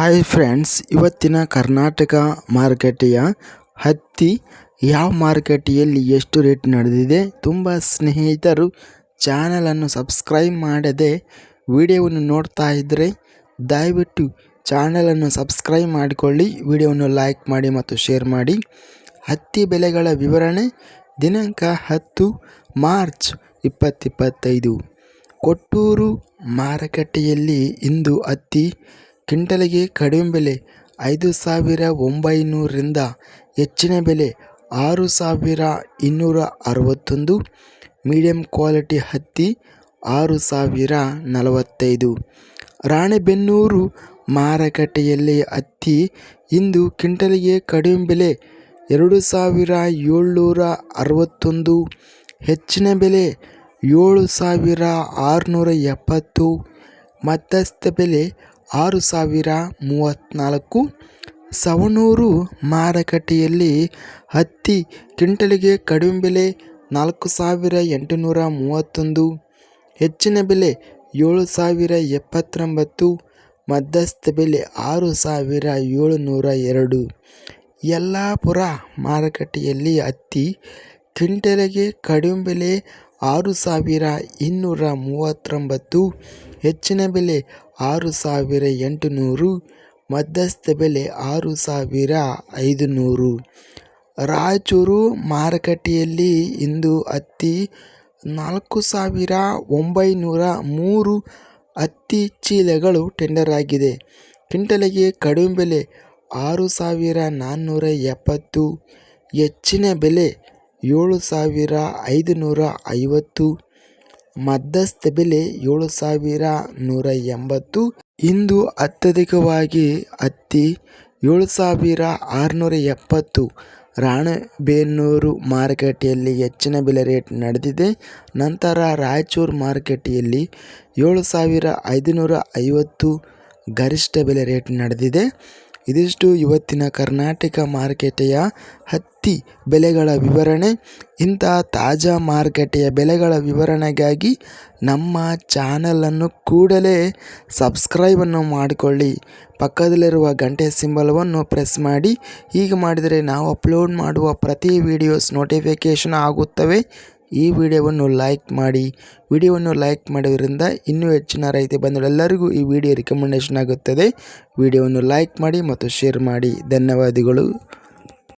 Hi friends ಇವತ್ತಿನ ಕರ್ನಾಟಕ ಮಾರುಕಟ್ಟೆಯ ಹತ್ತಿ ಯಾವ ಮಾರುಕಟ್ಟೆಯಲ್ಲಿ ಎಷ್ಟು ರೇಟ್ ನಡೆದಿದೆ ತುಂಬ ಸ್ನೇಹಿತರು ಚಾನಲನ್ನು ಸಬ್ಸ್ಕ್ರೈಬ್ ಮಾಡದೆ ವಿಡಿಯೋವನ್ನು ನೋಡ್ತಾ ಇದ್ದರೆ ದಯವಿಟ್ಟು ಚಾನಲನ್ನು ಸಬ್ಸ್ಕ್ರೈಬ್ ಮಾಡಿಕೊಳ್ಳಿ, ವಿಡಿಯೋವನ್ನು ಲೈಕ್ ಮಾಡಿ ಮತ್ತು ಶೇರ್ ಮಾಡಿ. ಹತ್ತಿ ಬೆಲೆಗಳ ವಿವರಣೆ ದಿನಾಂಕ ಹತ್ತು ಮಾರ್ಚ್ ಇಪ್ಪತ್ತಿಪ್ಪತ್ತೈದು ಕೊಟ್ಟೂರು ಮಾರುಕಟ್ಟೆಯಲ್ಲಿ ಇಂದು ಹತ್ತಿ ಕ್ವಿಂಟಲಿಗೆ ಕಡಿಮೆ ಬೆಲೆ ಐದು ಸಾವಿರ ಒಂಬೈನೂರರಿಂದ ಹೆಚ್ಚಿನ ಬೆಲೆ ಆರು ಸಾವಿರ ಇನ್ನೂರ ಅರವತ್ತೊಂದು ಮೀಡಿಯಂ ಕ್ವಾಲಿಟಿ ಹತ್ತಿ ಆರು ಸಾವಿರ ನಲವತ್ತೈದು. ರಾಣೆಬೆನ್ನೂರು ಮಾರುಕಟ್ಟೆಯಲ್ಲಿ ಹತ್ತಿ ಇಂದು ಕಿಂಟಲಿಗೆ ಕಡಿಮೆ ಬೆಲೆ ಎರಡು ಸಾವಿರ ಏಳ್ನೂರ ಅರವತ್ತೊಂದು, ಹೆಚ್ಚಿನ ಬೆಲೆ ಏಳು ಸಾವಿರ ಆರುನೂರ ಎಪ್ಪತ್ತು, ಮಧ್ಯಸ್ಥ ಬೆಲೆ ಆರು ಸಾವಿರ ಮೂವತ್ತ್ನಾಲ್ಕು ಸವಣೂರು ಮಾರುಕಟ್ಟೆಯಲ್ಲಿ ಹತ್ತಿ ಕ್ವಿಂಟಲಿಗೆ ಕಡಿಮೆ ಬೆಲೆ ನಾಲ್ಕು ಸಾವಿರ ಎಂಟುನೂರ ಮೂವತ್ತೊಂದು, ಹೆಚ್ಚಿನ ಬೆಲೆ ಏಳು ಸಾವಿರ ಎಪ್ಪತ್ತೊಂಬತ್ತು, ಮಧ್ಯಸ್ಥ ಬೆಲೆ ಆರು ಸಾವಿರ ಏಳುನೂರ ಎರಡು. ಯಲ್ಲಾಪುರ ಮಾರುಕಟ್ಟೆಯಲ್ಲಿ ಹತ್ತಿ ಕ್ವಿಂಟಲಿಗೆ ಕಡಿಮೆ ಬೆಲೆ ಆರು ಸಾವಿರ ಇನ್ನೂರ ಮೂವತ್ತೊಂಬತ್ತು, ಹೆಚ್ಚಿನ ಬೆಲೆ ಆರು ಸಾವಿರ ಎಂಟುನೂರು, ಮಧ್ಯಸ್ಥ ಬೆಲೆ ಆರು ಸಾವಿರ ಐದು ನೂರು ರಾಯಚೂರು ಮಾರುಕಟ್ಟೆಯಲ್ಲಿ ಇಂದು ಹತ್ತಿ ನಾಲ್ಕು ಸಾವಿರ ಒಂಬೈನೂರ ಮೂರು ಹತ್ತಿ ಚೀಲಗಳು ಟೆಂಡರ್ ಆಗಿದೆ. ಕ್ವಿಂಟಲಿಗೆ ಕಡಿಮೆ ಬೆಲೆ ಆರು ಸಾವಿರ ನಾನ್ನೂರ ಎಪ್ಪತ್ತು, ಹೆಚ್ಚಿನ ಬೆಲೆ ಏಳು ಸಾವಿರ ಐದುನೂರ ಐವತ್ತು. ಮಧ್ಯಸ್ಥ ಬೆಲೆ ಏಳು ಸಾವಿರ ನೂರ ಎಂಬತ್ತು ಇಂದು ಅತ್ಯಧಿಕವಾಗಿ ಹತ್ತಿ ಏಳು ಸಾವಿರ ಆರುನೂರ ಎಪ್ಪತ್ತು ರಾಣೆಬೆನ್ನೂರು ಮಾರುಕಟ್ಟೆಯಲ್ಲಿ ಹೆಚ್ಚಿನ ಬೆಲೆ ರೇಟ್ ನಡೆದಿದೆ. ನಂತರ ರಾಯಚೂರು ಮಾರುಕಟ್ಟೆಯಲ್ಲಿ ಏಳು ಸಾವಿರ ಐದುನೂರ ಐವತ್ತು ಗರಿಷ್ಠ ಬೆಲೆ ರೇಟ್ ನಡೆದಿದೆ. ಇದಿಷ್ಟು ಇವತ್ತಿನ ಕರ್ನಾಟಕ ಮಾರುಕಟ್ಟೆಯ ಹತ್ತಿ ಬೆಲೆಗಳ ವಿವರಣೆ. ಇಂತಹ ತಾಜಾ ಮಾರುಕಟ್ಟೆಯ ಬೆಲೆಗಳ ವಿವರಣೆಗಾಗಿ ನಮ್ಮ ಚಾನಲನ್ನು ಕೂಡಲೇ ಸಬ್ಸ್ಕ್ರೈಬನ್ನು ಮಾಡಿಕೊಳ್ಳಿ. ಪಕ್ಕದಲ್ಲಿರುವ ಗಂಟೆ ಸಿಂಬಲವನ್ನು ಪ್ರೆಸ್ ಮಾಡಿ. ಹೀಗೆ ಮಾಡಿದರೆ ನಾವು ಅಪ್ಲೋಡ್ ಮಾಡುವ ಪ್ರತಿ ವಿಡಿಯೋಸ್ ನೋಟಿಫಿಕೇಷನ್ ಆಗುತ್ತವೆ. ಈ ವಿಡಿಯೋವನ್ನು ಲೈಕ್ ಮಾಡಿ, ವಿಡಿಯೋವನ್ನು ಲೈಕ್ ಮಾಡೋದ್ರಿಂದ ಇನ್ನೂ ಹೆಚ್ಚಿನ ರೈತ ಬಂಧುಗಳೆಲ್ಲರಿಗೂ ಈ ವಿಡಿಯೋ ರಿಕಮೆಂಡೇಷನ್ ಆಗುತ್ತದೆ. ವಿಡಿಯೋವನ್ನು ಲೈಕ್ ಮಾಡಿ ಮತ್ತು ಶೇರ್ ಮಾಡಿ. ಧನ್ಯವಾದಗಳು.